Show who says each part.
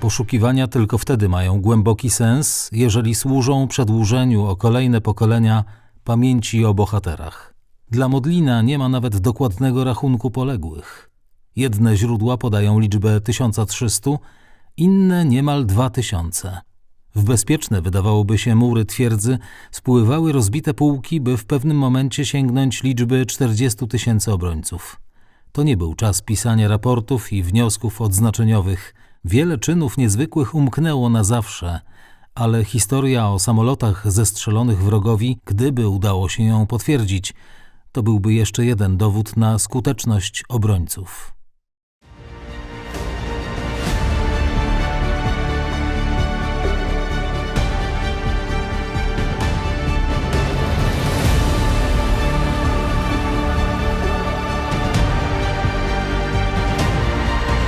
Speaker 1: Poszukiwania tylko wtedy mają głęboki sens, jeżeli służą przedłużeniu o kolejne pokolenia pamięci o bohaterach. Dla Modlina nie ma nawet dokładnego rachunku poległych. Jedne źródła podają liczbę 1300, inne niemal 2000. W bezpieczne, wydawałoby się, mury twierdzy spływały rozbite pułki, by w pewnym momencie sięgnąć liczby 40 tysięcy obrońców. To nie był czas pisania raportów i wniosków odznaczeniowych. Wiele czynów niezwykłych umknęło na zawsze, ale historia o samolotach zestrzelonych wrogowi, gdyby udało się ją potwierdzić, to byłby jeszcze jeden dowód na skuteczność obrońców.